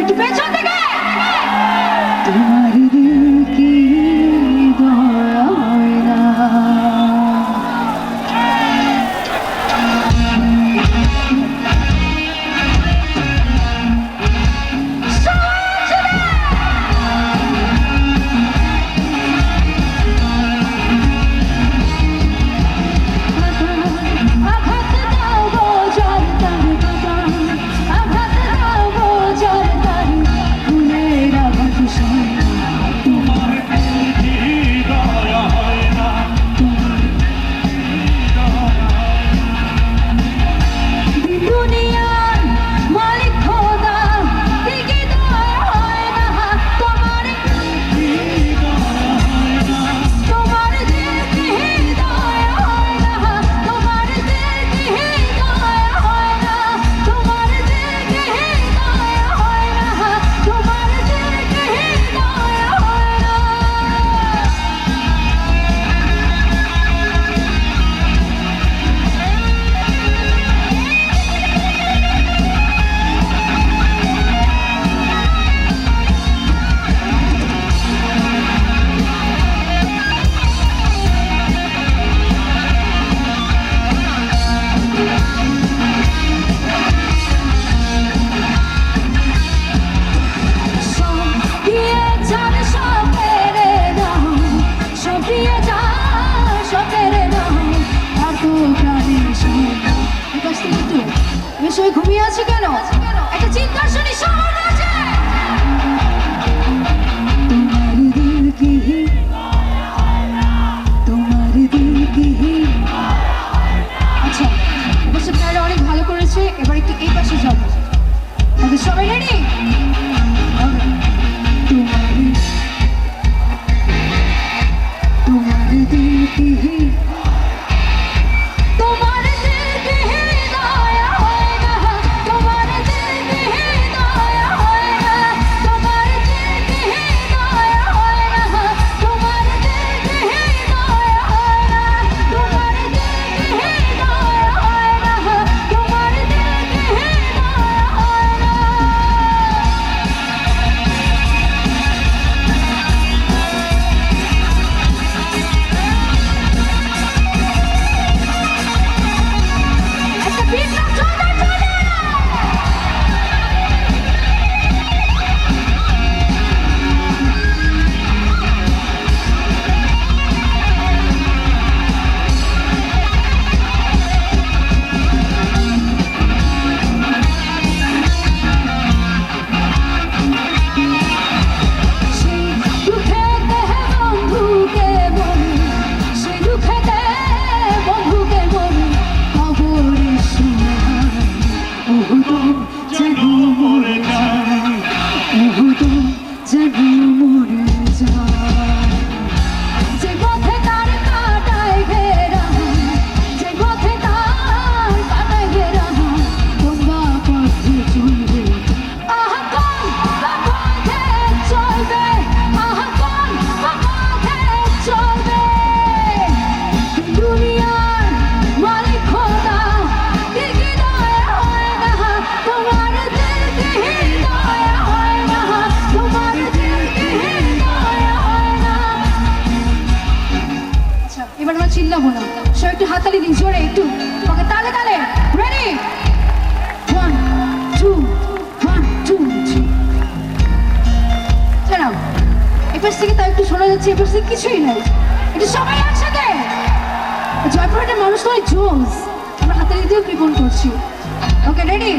Ölçü beş on de gel! ঘুমিয়ে আছো কেন? এবার আমরা চিল্লাবো না। সব একটু হাতালি দিন, জোরে একটু। ওকে, তালে তালে। Ready one two one two দাঁড়াও। এপাশ থেকে তাও একটু শোনা যাচ্ছে, এপাশ থেকে কিছুই নাই। একটু সবাই একসাথে। জয়পুরহাটের মানুষ নয় জোস। আমরা হাতালি দিয়েও কৃপণ করছি। Okay ready